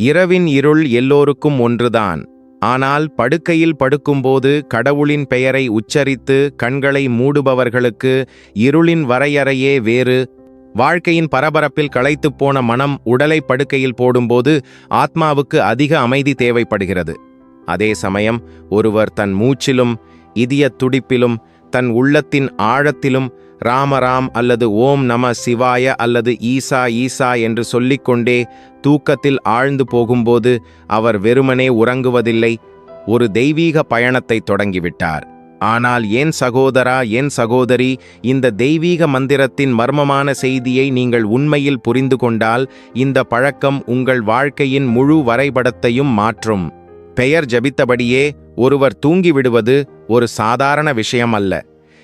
இரவின் இருள் எல்லோருக்கும் ஒன்றுதான். ஆனால் படுக்கையில் படுக்கும்போது கடவுளின் பெயரை உச்சரித்து கண்களை மூடுபவர்களுக்கு இருளின் வரையறையே வேறு. வாழ்க்கையின் பரபரப்பில் களைத்துப் போன மனம் உடலை படுக்கையில் போடும்போது ஆத்மாவுக்கு அதிக அமைதி தேவைப்படுகிறது. அதே சமயம் ஒருவர் தன் மூச்சிலும் இதய துடிப்பிலும் தன் உள்ளத்தின் ஆழத்திலும் ராமராம் அல்லது ஓம் நம சிவாய அல்லது ஈசா ஈசா என்று சொல்லிக்கொண்டே தூக்கத்தில் ஆழ்ந்து போகும்போது அவர் வெறுமனே உறங்குவதில்லை ஒரு தெய்வீக பயணத்தை தொடங்கிவிட்டார். ஆனால் ஏன் சகோதரா ஏன் சகோதரி இந்த தெய்வீக மந்திரத்தின் மர்மமான செய்தியை நீங்கள் உண்மையில் புரிந்து கொண்டால் இந்த பழக்கம் உங்கள் வாழ்க்கையின் முழு வரைபடத்தையும் மாற்றும். பெயர் ஜபித்தபடியே ஒருவர் தூங்கிவிடுவது ஒரு சாதாரண விஷயம் அல்ல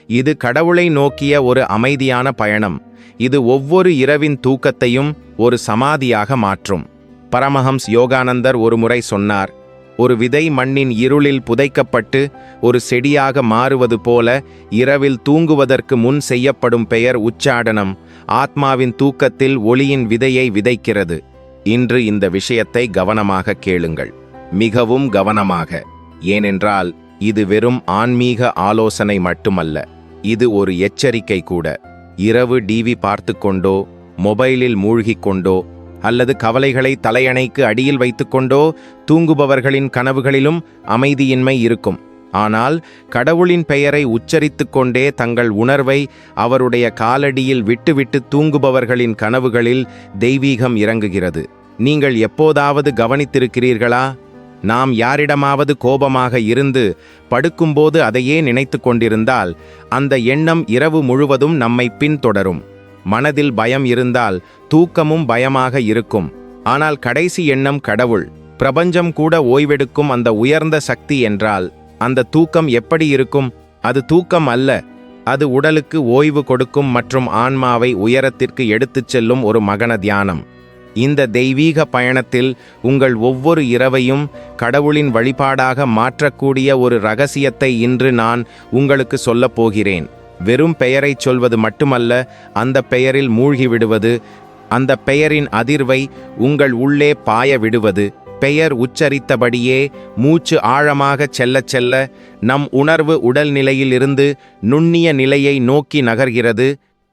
இது கடவுளை நோக்கிய ஒரு அமைதியான பயணம். இது ஒவ்வொரு இரவின் தூக்கத்தையும் ஒரு சமாதியாக மாற்றும். பரமஹம்ஸ் யோகானந்தர் ஒருமுறை சொன்னார் ஒரு விதை மண்ணின் இருளில் புதைக்கப்பட்டு ஒரு செடியாக மாறுவது போல இரவில் தூங்குவதற்கு முன் செய்யப்படும் பெயர் உச்சாடனம் ஆத்மாவின் தூக்கத்தில் ஒளியின் விதையை விதைக்கிறது. இன்று இந்த விஷயத்தை கவனமாக கேளுங்கள். மிகவும் கவனமாக. ஏனென்றால் இது வெறும் ஆன்மீக ஆலோசனை மட்டுமல்ல. இது ஒரு எச்சரிக்கை கூட. இரவு டிவி பார்த்து கொண்டோ மொபைலில் மூழ்கிக் கொண்டோ அல்லது கவலைகளை தலையணைக்கு அடியில் வைத்துக்கொண்டோ தூங்குபவர்களின் கனவுகளிலும் அமைதியின்மை இருக்கும். ஆனால் கடவுளின் பெயரை உச்சரித்து கொண்டே தங்கள் உணர்வை அவருடைய காலடியில் விட்டுவிட்டு தூங்குபவர்களின் கனவுகளில் தெய்வீகம் இறங்குகிறது. நீங்கள் எப்போதாவது கவனித்திருக்கிறீர்களா? நாம் யாரிடமாவது கோபமாக இருந்து படுக்கும்போது அதையே நினைத்து கொண்டிருந்தால் அந்த எண்ணம் இரவு முழுவதும் நம்மை பின்தொடரும். மனதில் பயம் இருந்தால் தூக்கமும் பயமாக இருக்கும். ஆனால் கடைசி எண்ணம் கடவுள். பிரபஞ்சம் கூட ஓய்வெடுக்கும் அந்த உயர்ந்த சக்தி என்றால் அந்த தூக்கம் எப்படி இருக்கும்? அது தூக்கம் அல்ல. அது உடலுக்கு ஓய்வு கொடுக்கும் மற்றும் ஆன்மாவை உயரத்திற்கு எடுத்துச் செல்லும் ஒரு மகன தியானம் இந்த தெய்வீக பயணத்தில் உங்கள் ஒவ்வொரு இரவையும் கடவுளின் வழிபாடாக மாற்றக்கூடிய ஒரு ரகசியத்தை இன்று நான் உங்களுக்கு சொல்லப் போகிறேன். வெறும் பெயரைச் சொல்வது மட்டுமல்ல அந்த பெயரில் மூழ்கிவிடுவது அந்த பெயரின் அதிர்வை உங்கள் உள்ளே பாய விடுவது. பெயர் உச்சரித்தபடியே மூச்சு ஆழமாகச் செல்லச் செல்ல நம் உணர்வு உடல்நிலையிலிருந்து நுண்ணிய நிலையை நோக்கி நகர்கிறது.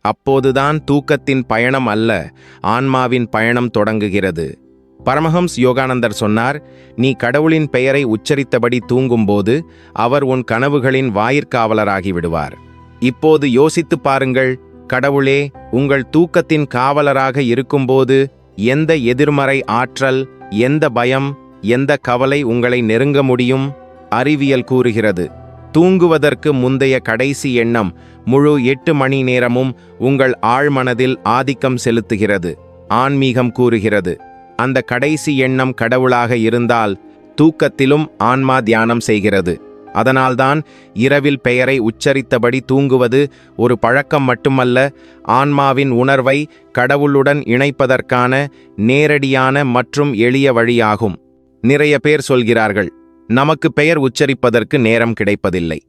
அப்போதுதான் தூக்கத்தின் பயணம் அல்ல ஆன்மாவின் பயணம் தொடங்குகிறது. பரமஹம்ஸ் யோகானந்தர் சொன்னார் நீ கடவுளின் பெயரை உச்சரித்தபடி தூங்கும்போது அவர் உன் கனவுகளின் வாயிற்காவலராகி விடுவார் இப்போது யோசித்துப் பாருங்கள் கடவுளே உங்கள் தூக்கத்தின் காவலராக இருக்கும்போது எந்த எதிர்மறை ஆற்றல் எந்த பயம் எந்த கவலை உங்களை நெருங்க முடியும்? அறிவியல் கூறுகிறது. தூங்குவதற்கு முந்தைய கடைசி எண்ணம் முழு எட்டு மணி நேரமும் உங்கள் ஆழ்மனதில் ஆதிக்கம் செலுத்துகிறது ஆன்மீகம் கூறுகிறது. அந்த கடைசி எண்ணம் கடவுளாக இருந்தால் தூக்கத்திலும் ஆன்மா தியானம் செய்கிறது. அதனால்தான் இரவில் பெயரை உச்சரித்தபடி தூங்குவது ஒரு பழக்கம் மட்டுமல்ல ஆன்மாவின் உணர்வை கடவுளுடன் இணைப்பதற்கான நேரடியான மற்றும் எளிய வழியாகும். நிறைய பேர் சொல்கிறார்கள் நமக்கு பெயர் உச்சரிப்பதற்கு நேரம் கிடைப்பதில்லை.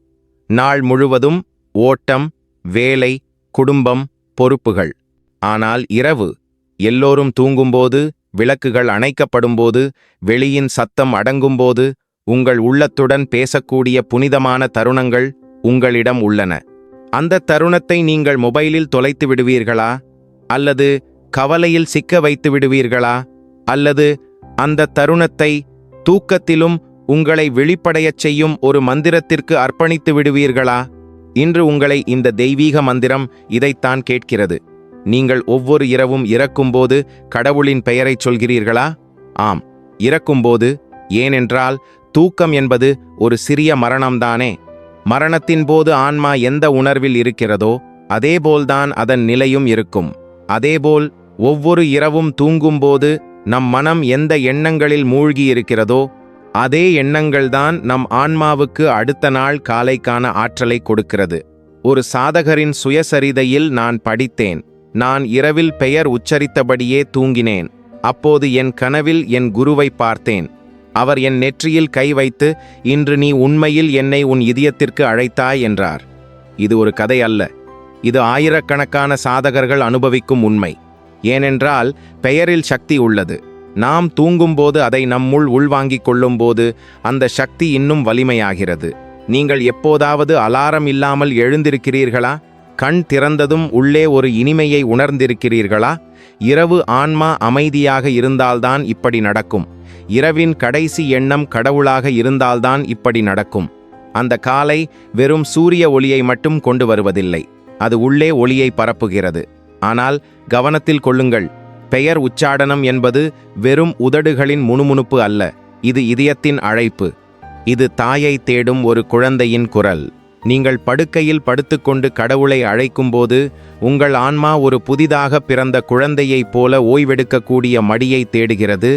நாள் முழுவதும் ஓட்டம் வேலை குடும்பம் பொறுப்புகள். ஆனால் இரவு எல்லோரும் தூங்கும்போது விளக்குகள் அணைக்கப்படும்போது வெளியின் சத்தம் அடங்கும்போது உங்கள் உள்ளத்துடன் பேசக்கூடிய புனிதமான தருணங்கள் உங்களிடம் உள்ளன. அந்த தருணத்தை நீங்கள் மொபைலில் தொலைத்து விடுவீர்களா? அல்லது கவலையில் சிக்க வைத்து விடுவீர்களா? அல்லது அந்த தருணத்தை தூக்கத்திலும் உங்களை வெளிப்படையச் செய்யும் ஒரு மந்திரத்திற்கு அர்ப்பணித்து விடுவீர்களா? இன்று உங்களை இந்த தெய்வீக மந்திரம் இதைத்தான் கேட்கிறது. நீங்கள் ஒவ்வொரு இரவும் இறக்கும்போது கடவுளின் பெயரைச் சொல்கிறீர்களா? ஆம் இறக்கும்போது ஏனென்றால் தூக்கம் என்பது ஒரு சிறிய மரணம்தானே. மரணத்தின் போது ஆன்மா எந்த உணர்வில் இருக்கிறதோ அதேபோல்தான் அதன் நிலையும் இருக்கும். அதேபோல் ஒவ்வொரு இரவும் தூங்கும்போது நம் மனம் எந்த எண்ணங்களில் மூழ்கி இருக்கிறதோ அதே எண்ணங்கள்தான் நம் ஆன்மாவுக்கு அடுத்த நாள் காலைக்கான ஆற்றலை கொடுக்கிறது. ஒரு சாதகரின் சுயசரிதையில் நான் படித்தேன். நான் இரவில் பெயர் உச்சரித்தபடியே தூங்கினேன். அப்போது என் கனவில் என் குருவை பார்த்தேன். அவர் என் நெற்றியில் கை வைத்து இன்று நீ உண்மையில் என்னை உன் இதயத்திற்கு அழைத்தாய் என்றார். இது ஒரு கதை அல்ல. இது ஆயிரக்கணக்கான சாதகர்கள் அனுபவிக்கும் உண்மை. ஏனென்றால் பெயரில் சக்தி உள்ளது. நாம் தூங்கும்போது அதை நம்முள் உள்வாங்கிக் கொள்ளும்போது அந்த சக்தி இன்னும் வலிமையாகிறது. நீங்கள் எப்போதாவது அலாரம் இல்லாமல் எழுந்திருக்கிறீர்களா? கண் திறந்ததும் உள்ளே ஒரு இனிமையை உணர்ந்திருக்கிறீர்களா? இரவு ஆன்மா அமைதியாக இருந்தால்தான் இப்படி நடக்கும். இரவின் கடைசி எண்ணம் கடவுளாக இருந்தால்தான் இப்படி நடக்கும். அந்த காலை வெறும் சூரிய ஒளியை மட்டும் கொண்டு வருவதில்லை. அது உள்ளே ஒளியை பரப்புகிறது. ஆனால் கவனத்தில் கொள்ளுங்கள். பெயர் உச்சாடனம் என்பது வெறும் உதடுகளின் முணுமுணுப்பு அல்ல. இது இதயத்தின் அழைப்பு. இது தாயை தேடும் ஒரு குழந்தையின் குரல். நீங்கள் படுக்கையில் படுத்துக்கொண்டு கடவுளை அழைக்கும்போது உங்கள் ஆன்மா ஒரு புதிதாக பிறந்த குழந்தையைப் போல ஓய்வெடுக்கக்கூடிய மடியை தேடுகிறது.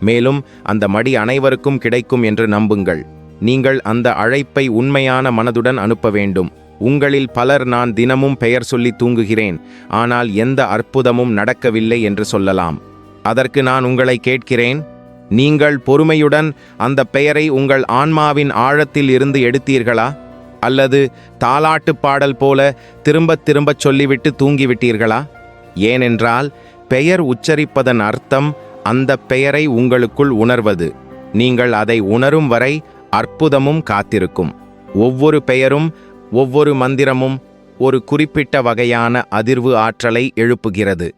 மேலும் அந்த மடி அனைவருக்கும் கிடைக்கும் என்று நம்புங்கள். நீங்கள் அந்த அழைப்பை உண்மையான மனதுடன் அனுப்ப வேண்டும். உங்களில் பலர் நான் தினமும் பெயர் சொல்லி தூங்குகிறேன் ஆனால் எந்த அற்புதமும் நடக்கவில்லை என்று சொல்லலாம். அதற்கு நான் உங்களை கேட்கிறேன் நீங்கள் பொறுமையுடன் அந்த பெயரை உங்கள் ஆன்மாவின் ஆழத்தில் இருந்து எடுத்தீர்களா? அல்லது தாலாட்டு பாடல் போல திரும்பத் திரும்பச் சொல்லிவிட்டு தூங்கிவிட்டீர்களா? ஏனென்றால் பெயர் உச்சரிப்பதன் அர்த்தம் அந்த பெயரை உங்களுக்குள் உணர்வது. நீங்கள் அதை உணரும் வரை அற்புதமும் காத்திருக்கும். ஒவ்வொரு பெயரும் ஒவ்வொரு மந்திரமும் ஒரு குறிப்பிட்ட வகையான அதிர்வு ஆற்றலை எழுப்புகிறது.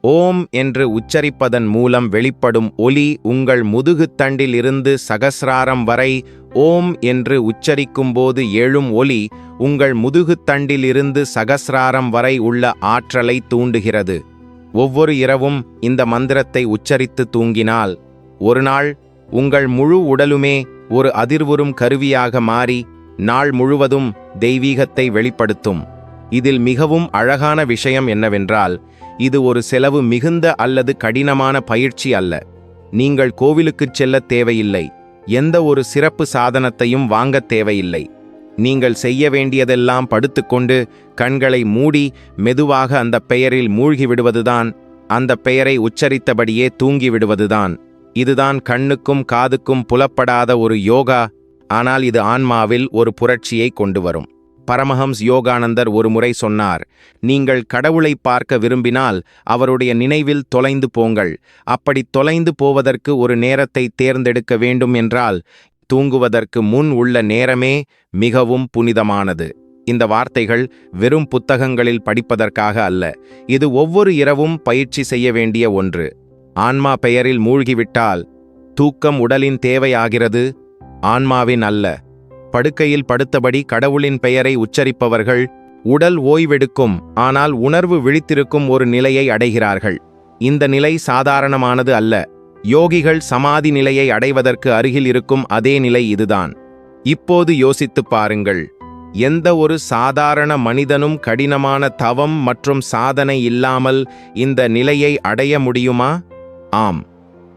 ஓம் என்று உச்சரிப்பதன் மூலம் வெளிப்படும் ஒலி உங்கள் முதுகுத்தண்டில் இருந்து சகசிராரம் வரை ஓம் என்று உச்சரிக்கும்போது எழும் ஒலி உங்கள் முதுகுத்தண்டிலிருந்து சகசிராரம் வரை உள்ள ஆற்றலை தூண்டுகிறது. ஒவ்வொரு இரவும் இந்த மந்திரத்தை உச்சரித்து தூங்கினால் ஒருநாள் உங்கள் முழு உடலுமே ஒரு அதிர்வுறும் கருவியாக மாறி நாள் முழுவதும் தெய்வீகத்தை வெளிப்படுத்தும். இதில் மிகவும் அழகான விஷயம் என்னவென்றால் இது ஒரு செலவு மிகுந்த அல்லது கடினமான பயிற்சி அல்ல. நீங்கள் கோவிலுக்குச் செல்லத் தேவையில்லை. எந்த ஒரு சிறப்பு சாதனத்தையும் வாங்கத் தேவையில்லை. நீங்கள் செய்ய வேண்டியதெல்லாம் படுத்துக்கொண்டு கண்களை மூடி மெதுவாக அந்த பெயரில் மூழ்கிவிடுவதுதான் அந்த பெயரை உச்சரித்தபடியே தூங்கிவிடுவதுதான் இதுதான் கண்ணுக்கும் காதுக்கும் புலப்படாத ஒரு யோகா ஆனால் இது ஆன்மாவில் ஒரு புரட்சியை கொண்டு வரும் பரமஹம்ஸ் யோகானந்தர் ஒருமுறை சொன்னார் நீங்கள் கடவுளை பார்க்க விரும்பினால் அவருடைய நினைவில் தொலைந்து போங்கள். அப்படி தொலைந்து போவதற்கு ஒரு நேரத்தை தேர்ந்தெடுக்க வேண்டும் என்றால் தூங்குவதற்கு முன் உள்ள நேரமே மிகவும் புனிதமானது. இந்த வார்த்தைகள் வெறும் புத்தகங்களில் படிப்பதற்காக அல்ல இது ஒவ்வொரு இரவும் பயிற்சி செய்ய வேண்டிய ஒன்று. ஆன்மா பெயரில் மூழ்கிவிட்டால் தூக்கம் உடலின் தேவையாகிறது ஆன்மாவின் அல்ல. படுக்கையில் படுத்தபடி கடவுளின் பெயரை உச்சரிப்பவர்கள் உடல் ஓய்வெடுக்கும் ஆனால் உணர்வு விழித்திருக்கும் ஒரு நிலையை அடைகிறார்கள். இந்த நிலை சாதாரணமானது அல்ல. யோகிகள் சமாதி நிலையை அடைவதற்கு அருகில் இருக்கும் அதே நிலை இதுதான். இப்போது யோசித்துப் பாருங்கள். எந்த ஒரு சாதாரண மனிதனும் கடினமான தவம் மற்றும் சாதனை இல்லாமல் இந்த நிலையை அடைய முடியுமா? ஆம்.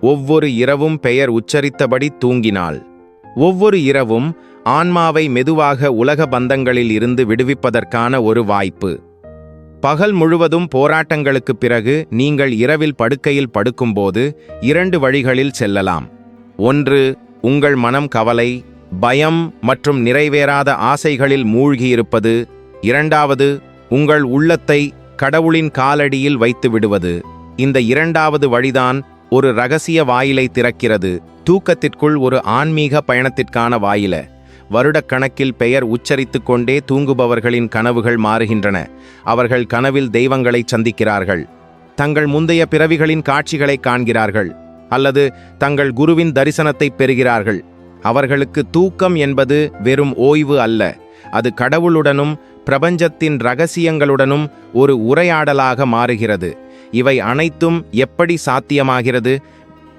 ஒவ்வொரு இரவும் பெயர் உச்சரித்தபடி தூங்கினாள். ஒவ்வொரு இரவும் ஆன்மாவை மெதுவாக உலக பந்தங்களில் இருந்து விடுவிப்பதற்கான ஒரு வாய்ப்பு. பகல் முழுவதும் போராட்டங்களுக்குப் பிறகு நீங்கள் இரவில் படுக்கையில் படுக்கும்போது இரண்டு வழிகளில் செல்லலாம். ஒன்று உங்கள் மனம் கவலை பயம் மற்றும் நிறைவேறாத ஆசைகளில் மூழ்கியிருப்பது. இரண்டாவது உங்கள் உள்ளத்தை கடவுளின் காலடியில் வைத்து விடுவது. இந்த இரண்டாவது வழிதான் ஒரு ரகசிய வாயிலை திறக்கிறது. தூக்கத்திற்குள் ஒரு ஆன்மீக பயணத்திற்கான வாயில. வருடக்கணக்கில் பெயர் உச்சரித்து கொண்டே தூங்குபவர்களின் கனவுகள் மாறுகின்றன. அவர்கள் கனவில் தெய்வங்களை சந்திக்கிறார்கள். தங்கள் முந்தைய பிறவிகளின் காட்சிகளை காண்கிறார்கள். அல்லது தங்கள் குருவின் தரிசனத்தை பெறுகிறார்கள். அவர்களுக்கு தூக்கம் என்பது வெறும் ஓய்வு அல்ல. அது கடவுளுடனும் பிரபஞ்சத்தின் ரகசியங்களுடனும் ஒரு உரையாடலாக மாறுகிறது. இவை அனைத்தும் எப்படி சாத்தியமாகிறது?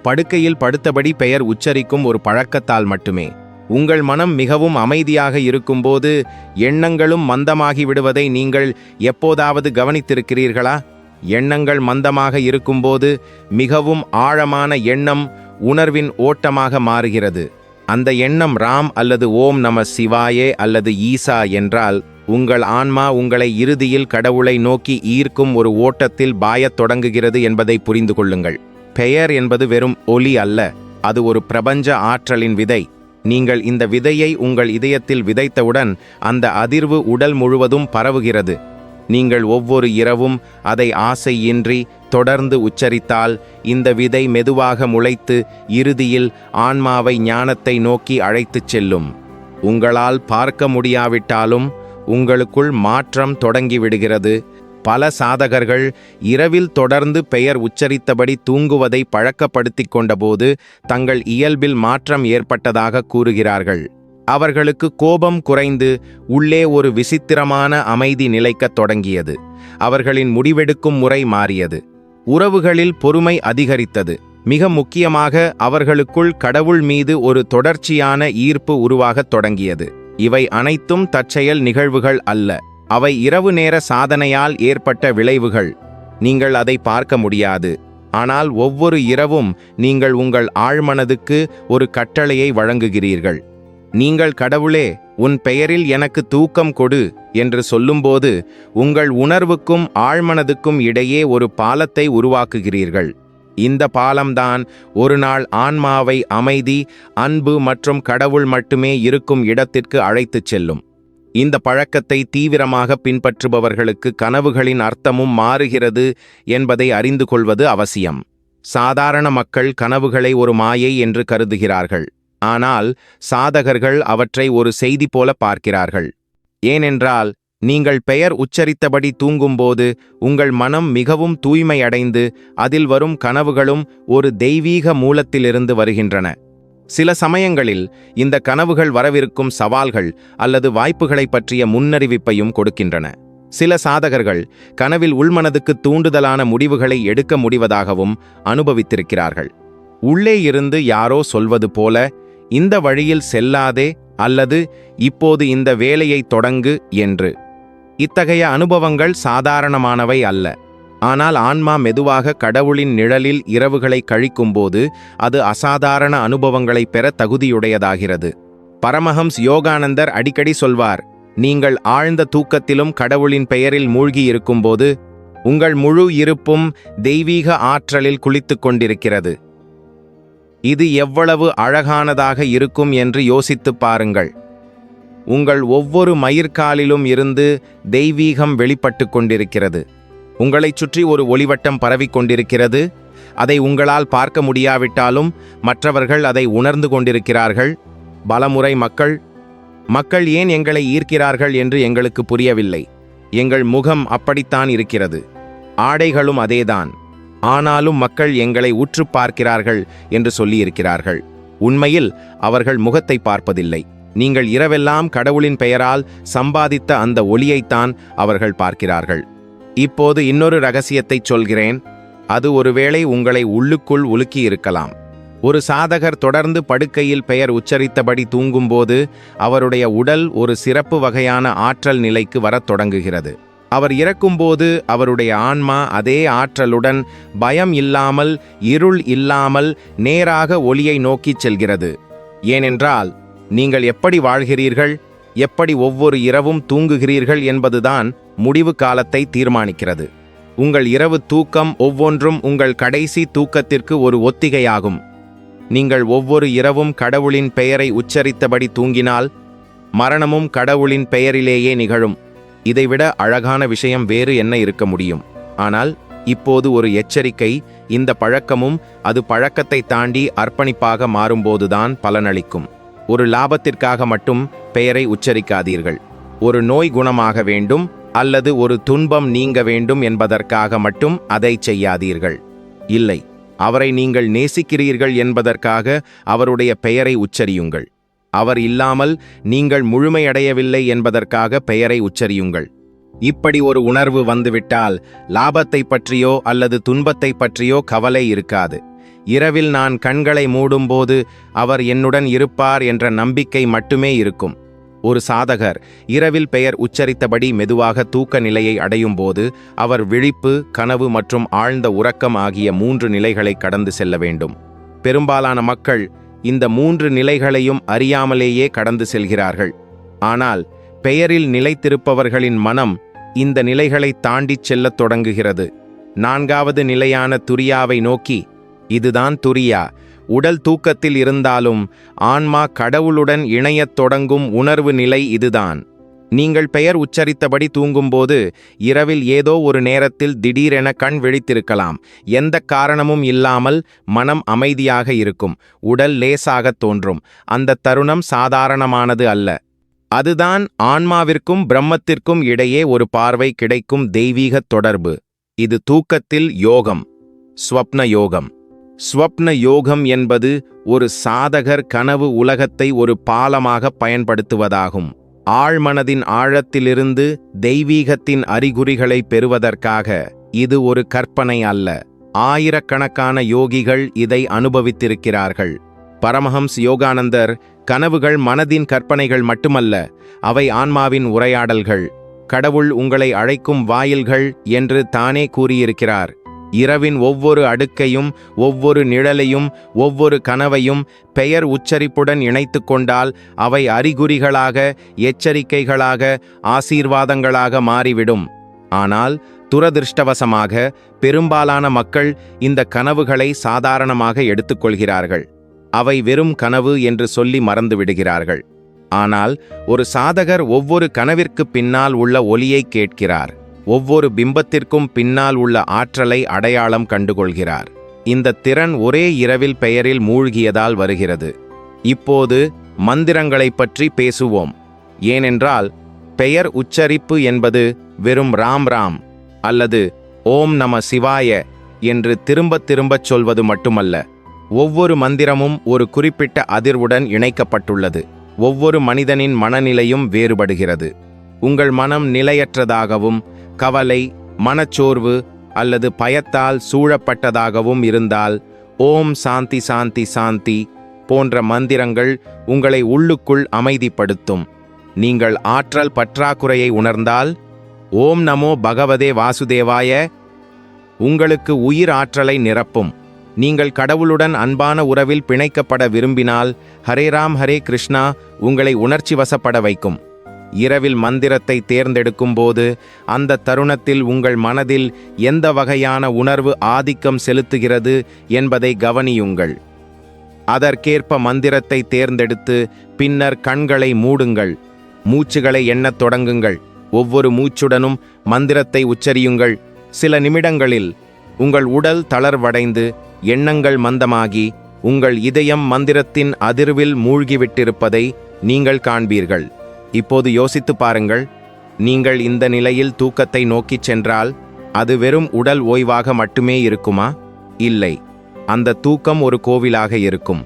படுக்கையில் படுத்தபடி பெயர் உச்சரிக்கும் ஒரு பழக்கத்தால் மட்டுமே. உங்கள் மனம் மிகவும் அமைதியாக இருக்கும்போது எண்ணங்களும் மந்தமாகி விடுவதை நீங்கள் எப்போதாவது கவனித்திருக்கிறீர்களா? எண்ணங்கள் மந்தமாக இருக்கும்போது மிகவும் ஆழமான எண்ணம் உணர்வின் ஓட்டமாக மாறுகிறது. அந்த எண்ணம் ராம் அல்லது ஓம் நம சிவாயே அல்லது ஈசா என்றால் உங்கள் ஆன்மா உங்களை இறுதியில் கடவுளை நோக்கி ஈர்க்கும் ஒரு ஓட்டத்தில் பாயத் தொடங்குகிறது என்பதை புரிந்து கொள்ளுங்கள். பெயர் என்பது வெறும் ஒலி அல்ல அது ஒரு பிரபஞ்ச ஆற்றலின் விதை. நீங்கள் இந்த விதையை உங்கள் இதயத்தில் விதைத்தவுடன் அந்த அதிர்வு உடல் முழுவதும் பரவுகிறது. நீங்கள் ஒவ்வொரு இரவும் அதை ஆசையின்றி தொடர்ந்து உச்சரித்தால் இந்த விதை மெதுவாக முளைத்து இறுதியில் ஆன்மாவை ஞானத்தை நோக்கி அழைத்துச் செல்லும். உங்களால் பார்க்க முடியாவிட்டாலும் உங்களுக்குள் மாற்றம் தொடங்கிவிடுகிறது. பல சாதகர்கள் இரவில் தொடர்ந்து பெயர் உச்சரித்தபடி தூங்குவதை பழக்கப்படுத்தி கொண்டபோது தங்கள் இயல்பில் மாற்றம் ஏற்பட்டதாக கூறுகிறார்கள். அவர்களுக்கு கோபம் குறைந்து உள்ளே ஒரு விசித்திரமான அமைதி நிலைக்கத் தொடங்கியது. அவர்களின் முடிவெடுக்கும் முறை மாறியது. உறவுகளில் பொறுமை அதிகரித்தது. மிக முக்கியமாக அவர்களுக்குள் கடவுள் மீது ஒரு தொடர்ச்சியான ஈர்ப்பு உருவாகத் தொடங்கியது. இவை அனைத்தும் தற்செயல் நிகழ்வுகள் அல்ல. அவை இரவு நேர சாதனையால் ஏற்பட்ட விளைவுகள். நீங்கள் அதை பார்க்க முடியாது. ஆனால் ஒவ்வொரு இரவும் நீங்கள் உங்கள் ஆழ்மனதுக்கு ஒரு கட்டளையை வழங்குகிறீர்கள். நீங்கள் கடவுளே உன் பெயரில் எனக்கு தூக்கம் கொடு என்று சொல்லும்போது உங்கள் உணர்வுக்கும் ஆழ்மனதுக்கும் இடையே ஒரு பாலத்தை உருவாக்குகிறீர்கள். இந்த பாலம்தான் ஒரு நாள் ஆன்மாவை அமைதி அன்பு மற்றும் கடவுள் மட்டுமே இருக்கும் இடத்திற்கு அழைத்துச் செல்லும். இந்த பழக்கத்தை தீவிரமாக பின்பற்றுபவர்களுக்கு கனவுகளின் அர்த்தமும் மாறுகிறது என்பதை அறிந்து கொள்வது அவசியம். சாதாரண மக்கள் கனவுகளை ஒரு மாயை என்று கருதுகிறார்கள். ஆனால் சாதகர்கள் அவற்றை ஒரு செய்தி போல பார்க்கிறார்கள். ஏனென்றால் நீங்கள் பெயர் உச்சரித்தபடி தூங்கும்போது உங்கள் மனம் மிகவும் தூய்மையடைந்து அதில் வரும் கனவுகளும் ஒரு தெய்வீக மூலத்திலிருந்து வருகின்றன. சில சமயங்களில் இந்த கனவுகள் வரவிருக்கும் சவால்கள் அல்லது வாய்ப்புகளைப் பற்றிய முன்னறிவிப்பையும் கொடுக்கின்றன. சில சாதகர்கள் கனவில் உள்மனதுக்கு தூண்டுதலான முடிவுகளை எடுக்க முடிவதாகவும் அனுபவித்திருக்கிறார்கள். உள்ளே இருந்து யாரோ சொல்வது போல இந்த வழியில் செல்லாதே அல்லது இப்போது இந்த வேலையை தொடங்கு என்று. இத்தகைய அனுபவங்கள் சாதாரணமானவை அல்ல. ஆனால் ஆன்மா மெதுவாக கடவுளின் நிழலில் இரவுகளை கழிக்கும்போது அது அசாதாரண அனுபவங்களை பெற தகுதியுடையதாகிறது. பரமஹம்ஸ் யோகானந்தர் அடிக்கடி சொல்வார் நீங்கள் ஆழ்ந்த தூக்கத்திலும் கடவுளின் பெயரில் மூழ்கி இருக்கும்போது உங்கள் முழு இருப்பும் தெய்வீக ஆற்றலில் குளித்துக் கொண்டிருக்கிறது. இது எவ்வளவு அழகானதாக இருக்கும் என்று யோசித்துப் பாருங்கள். உங்கள் ஒவ்வொரு மயிர்காலிலும் இருந்து தெய்வீகம் வெளிப்பட்டு கொண்டிருக்கிறது. உங்களைச் சுற்றி ஒரு ஒளிவட்டம் பரவிக் கொண்டிருக்கிறது. அதை உங்களால் பார்க்க முடியாவிட்டாலும் மற்றவர்கள் அதை உணர்ந்து கொண்டிருக்கிறார்கள். பலமுறை மக்கள் மக்கள் ஏன் எங்களை ஈர்க்கிறார்கள் என்று எங்களுக்கு புரியவில்லை. எங்கள் முகம் அப்படித்தான் இருக்கிறது. ஆடைகளும் அதேதான். ஆனாலும் மக்கள் எங்களை உற்று பார்க்கிறார்கள் என்று சொல்லியிருக்கிறார்கள். உண்மையில் அவர்கள் முகத்தை பார்ப்பதில்லை. நீங்கள் இரவெல்லாம் கடவுளின் பெயரால் சம்பாதித்த அந்த ஒளியைத்தான் அவர்கள் பார்க்கிறார்கள். இப்போது இன்னொரு ரகசியத்தைச் சொல்கிறேன். அது ஒருவேளை உங்களை உள்ளுக்குள் உலுக்கி இருக்கலாம் ஒரு சாதகர் தொடர்ந்து படுக்கையில் பெயர் உச்சரித்தபடி தூங்கும்போது அவருடைய உடல் ஒரு சிறப்பு வகையான ஆற்றல் நிலைக்கு வரத் தொடங்குகிறது. அவர் இறக்கும்போது அவருடைய ஆன்மா அதே ஆற்றலுடன் பயம் இல்லாமல் இருள் இல்லாமல் நேராக ஒளியை நோக்கிச் செல்கிறது. ஏனென்றால் நீங்கள் எப்படி வாழ்கிறீர்கள்? எப்படி ஒவ்வொரு இரவும் தூங்குகிறீர்கள் என்பதுதான் முடிவு காலத்தை தீர்மானிக்கிறது. உங்கள் இரவு தூக்கம் ஒவ்வொன்றும் உங்கள் கடைசி தூக்கத்திற்கு ஒரு ஒத்திகையாகும். நீங்கள் ஒவ்வொரு இரவும் கடவுளின் பெயரை உச்சரித்தபடி தூங்கினால் மரணமும் கடவுளின் பெயரிலேயே நிகழும். இதைவிட அழகான விஷயம் வேறு என்ன இருக்க முடியும்? ஆனால் இப்போது ஒரு எச்சரிக்கை இந்த பழக்கமும் அது பழக்கத்தை தாண்டி அர்ப்பணிப்பாக மாறும்போதுதான் பலனளிக்கும். ஒரு லாபத்திற்காக மட்டும் பெயரை உச்சரிக்காதீர்கள். ஒரு நோய் குணமாக வேண்டும் அல்லது ஒரு துன்பம் நீங்க வேண்டும் என்பதற்காக மட்டும் அதை செய்யாதீர்கள். இல்லை அவரை நீங்கள் நேசிக்கிறீர்கள் என்பதற்காக அவருடைய பெயரை உச்சரியுங்கள். அவர் இல்லாமல் நீங்கள் முழுமையடையவில்லை என்பதற்காக பெயரை உச்சரியுங்கள். இப்படி ஒரு உணர்வு வந்துவிட்டால் லாபத்தை பற்றியோ அல்லது துன்பத்தை பற்றியோ கவலை இருக்காது. இரவில் நான் கண்களை மூடும்போது அவர் என்னுடன் இருப்பார் என்ற நம்பிக்கை மட்டுமே இருக்கும். ஒரு சாதகர் இரவில் பெயர் உச்சரித்தபடி மெதுவாக தூக்க நிலையை அடையும் போது அவர் விழிப்பு கனவு மற்றும் ஆழ்ந்த உறக்கம் ஆகிய மூன்று நிலைகளை கடந்து செல்ல வேண்டும். பெரும்பாலான மக்கள் இந்த மூன்று நிலைகளையும் அறியாமலேயே கடந்து செல்கிறார்கள். ஆனால் பெயரில் நிலைத்திருப்பவர்களின் மனம் இந்த நிலைகளை தாண்டிச் செல்லத் தொடங்குகிறது. நான்காவது நிலையான துரியாவை நோக்கி இதுதான் துரியா. உடல் தூக்கத்தில் இருந்தாலும் ஆன்மா கடவுளுடன் இணையத் தொடங்கும் உணர்வு நிலை இதுதான். நீங்கள் பெயர் உச்சரித்தபடி தூங்கும்போது இரவில் ஏதோ ஒரு நேரத்தில் திடீரென கண் விழித்திருக்கலாம். எந்த காரணமும் இல்லாமல் மனம் அமைதியாக இருக்கும். உடல் லேசாகத் தோன்றும். அந்த தருணம் சாதாரணமானது அல்ல. அதுதான் ஆன்மாவிற்கும் பிரம்மத்திற்கும் இடையே ஒரு பார்வை கிடைக்கும் தெய்வீகத் தொடர்பு. இது தூக்கத்தில் யோகம். ஸ்வப்ன யோகம் ஸ்வப்ன யோகம் என்பது ஒரு சாதகர் கனவு உலகத்தை ஒரு பாலமாக பயன்படுத்துவதாகும். ஆழ்மனதின் ஆழத்திலிருந்து தெய்வீகத்தின் அறிகுறிகளை பெறுவதற்காக இது ஒரு கற்பனை அல்ல. ஆயிரக்கணக்கான யோகிகள் இதை அனுபவித்திருக்கிறார்கள். பரமஹம்ஸ் யோகானந்தர் கனவுகள் மனதின் கற்பனைகள் மட்டுமல்ல அவை ஆன்மாவின் உரையாடல்கள். கடவுள் உங்களை அழைக்கும் வாயில்கள் என்று தானே கூறியிருக்கிறார். இரவின் ஒவ்வொரு அடுக்கையும் ஒவ்வொரு நிழலையும் ஒவ்வொரு கனவையும் பெயர் உச்சரிப்புடன் இணைத்து கொண்டால் அவை அறிகுறிகளாக எச்சரிக்கைகளாக ஆசீர்வாதங்களாக மாறிவிடும். ஆனால் துரதிருஷ்டவசமாக பெரும்பாலான மக்கள் இந்த கனவுகளை சாதாரணமாக எடுத்துக்கொள்கிறார்கள் அவை வெறும் கனவு என்று சொல்லி மறந்துவிடுகிறார்கள் ஆனால் ஒரு சாதகர் ஒவ்வொரு கனவிற்கு பின்னால் உள்ள ஒலியை கேட்கிறார். ஒவ்வொரு பிம்பத்திற்கும் பின்னால் உள்ள ஆற்றலை அடையாளம் கண்டுகொள்கிறார். இந்த திறன் ஒரே இரவில் பெயரில் மூழ்கியதால் வருகிறது. இப்போது மந்திரங்களைப் பற்றி பேசுவோம். ஏனென்றால் பெயர் உச்சரிப்பு என்பது வெறும் ராம் ராம் அல்லது ஓம் நம சிவாய என்று திரும்பத் திரும்பச் சொல்வது மட்டுமல்ல. ஒவ்வொரு மந்திரமும் ஒரு குறிப்பிட்ட அதிர்வுடன் இணைக்கப்பட்டுள்ளது. ஒவ்வொரு மனிதனின் மனநிலையும் வேறுபடுகிறது. உங்கள் மனம் நிலையற்றதாகவும் கவலை மனச்சோர்வு அல்லது பயத்தால் சூழப்பட்டதாகவும் இருந்தால் ஓம் சாந்தி சாந்தி சாந்தி போன்ற மந்திரங்கள் உங்களை உள்ளுக்குள் அமைதிப்படுத்தும். நீங்கள் ஆற்றல் பற்றாக்குறையை உணர்ந்தால் ஓம் நமோ பகவதே வாசுதேவாய உங்களுக்கு உயிர் ஆற்றலை நிரப்பும். நீங்கள் கடவுளுடன் அன்பான உறவில் பிணைக்கப்பட விரும்பினால் ஹரே ராம் ஹரே கிருஷ்ணா உங்களை உணர்ச்சி வசப்பட வைக்கும். இரவில் மந்திரத்தை தேர்ந்தெடுக்கும் போது அந்த தருணத்தில் உங்கள் மனதில் எந்த வகையான உணர்வு ஆதிக்கம் செலுத்துகிறது என்பதை கவனியுங்கள். அதற்கேற்ப மந்திரத்தை தேர்ந்தெடுத்து பின்னர் கண்களை மூடுங்கள். மூச்சுகளை எண்ணத் தொடங்குங்கள். ஒவ்வொரு மூச்சுடனும் மந்திரத்தை உச்சரியுங்கள். சில நிமிடங்களில் உங்கள் உடல் தளர்வடைந்து எண்ணங்கள் மந்தமாகி உங்கள் இதயம் மந்திரத்தின் அதிர்வில் மூழ்கிவிட்டிருப்பதை நீங்கள் காண்பீர்கள். இப்போது யோசித்து பாருங்கள் நீங்கள் இந்த நிலையில் தூக்கத்தை நோக்கிச் சென்றால் அது வெறும் உடல் ஓய்வாக மட்டுமே இருக்குமா? இல்லை. அந்த தூக்கம் ஒரு கோவிலாக இருக்கும்.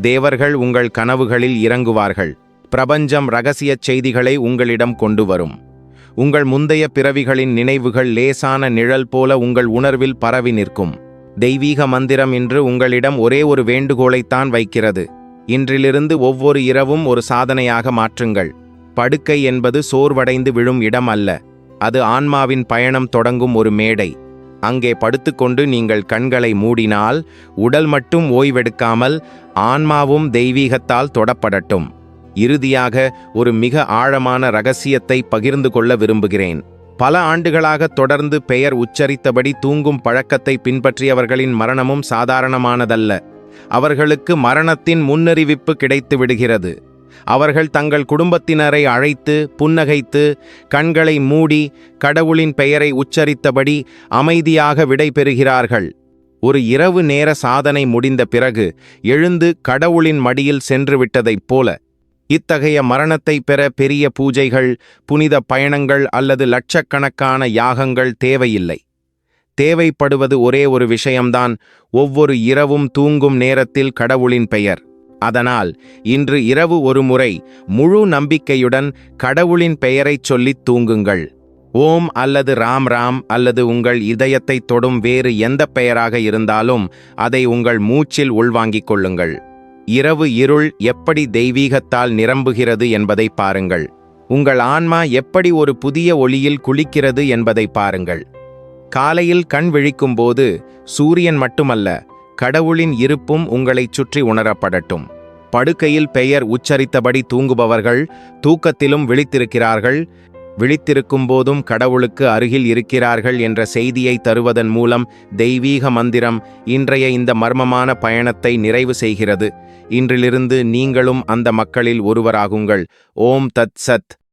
தேவர்கள் உங்கள் கனவுகளில் இறங்குவார்கள். பிரபஞ்சம் ரகசியச் செய்திகளை உங்களிடம் கொண்டு வரும். உங்கள் முந்தைய பிறவிகளின் நினைவுகள் லேசான நிழல் போல உங்கள் உணர்வில் பரவி நிற்கும். தெய்வீக மந்திரம் இன்று உங்களிடம் ஒரே ஒரு வேண்டுகோளைத்தான் வைக்கிறது. இன்றிலிருந்து ஒவ்வொரு இரவும் ஒரு சாதனையாக மாற்றுங்கள். படுக்கை என்பது சோர்வடைந்து விழும் இடம் அல்ல. அது ஆன்மாவின் பயணம் தொடங்கும் ஒரு மேடை. அங்கே படுத்துக்கொண்டு நீங்கள் கண்களை மூடினால் உடல் மட்டும் ஓய்வெடுக்காமல் ஆன்மாவும் தெய்வீகத்தால் தொடப்படட்டும். இறுதியாக ஒரு மிக ஆழமான ரகசியத்தை பகிர்ந்து கொள்ள விரும்புகிறேன். பல ஆண்டுகளாக தொடர்ந்து பெயர் உச்சரித்தபடி தூங்கும் பழக்கத்தை பின்பற்றியவர்களின் மரணமும் சாதாரணமானதல்ல. அவர்களுக்கு மரணத்தின் முன்னறிவிப்பு கிடைத்து விடுகிறது அவர்கள் தங்கள் குடும்பத்தினரை அழைத்து புன்னகைத்து கண்களை மூடி கடவுளின் பெயரை உச்சரித்தபடி அமைதியாக விடைபெறுகிறார்கள். ஒரு இரவு நேர சாதனை முடிந்த பிறகு எழுந்து கடவுளின் மடியில் சென்று விட்டதைப் போல இத்தகைய மரணத்தை பெற பெரிய பூஜைகள் புனித பயணங்கள் அல்லது லட்சக்கணக்கான யாகங்கள் தேவையில்லை. தேவைப்படுவது ஒரே ஒரு விஷயம்தான் ஒவ்வொரு இரவும் தூங்கும் நேரத்தில் கடவுளின் பெயர். அதனால் இன்று இரவு ஒருமுறை முழு நம்பிக்கையுடன் கடவுளின் பெயரைச் சொல்லித் தூங்குங்கள். ஓம் அல்லது ராம் ராம் அல்லது உங்கள் இதயத்தை தொடும் வேறு எந்த பெயராக இருந்தாலும் அதை உங்கள் மூச்சில் உள்வாங்கிக் கொள்ளுங்கள். இரவு இருள் எப்படி தெய்வீகத்தால் நிரம்புகிறது என்பதை பாருங்கள். உங்கள் ஆன்மா எப்படி ஒரு புதிய ஒளியில் குளிக்கிறது என்பதை பாருங்கள். காலையில் கண் விழிக்கும்போது சூரியன் மட்டுமல்ல கடவுளின் இருப்பும் உங்களைச் சுற்றி உணரப்படட்டும். படுக்கையில் பெயர் உச்சரித்தபடி தூங்குபவர்கள் தூக்கத்திலும் விழித்திருக்கிறார்கள். விழித்திருக்கும் போதும் கடவுளுக்கு அருகில் இருக்கிறார்கள் என்ற செய்தியை தருவதன் மூலம் தெய்வீக மந்திரம் இன்றைய இந்த மர்மமான பயணத்தை நிறைவு செய்கிறது. இன்றிலிருந்து நீங்களும் அந்த மக்களில் ஒருவராகுங்கள். ஓம் தத் சத்.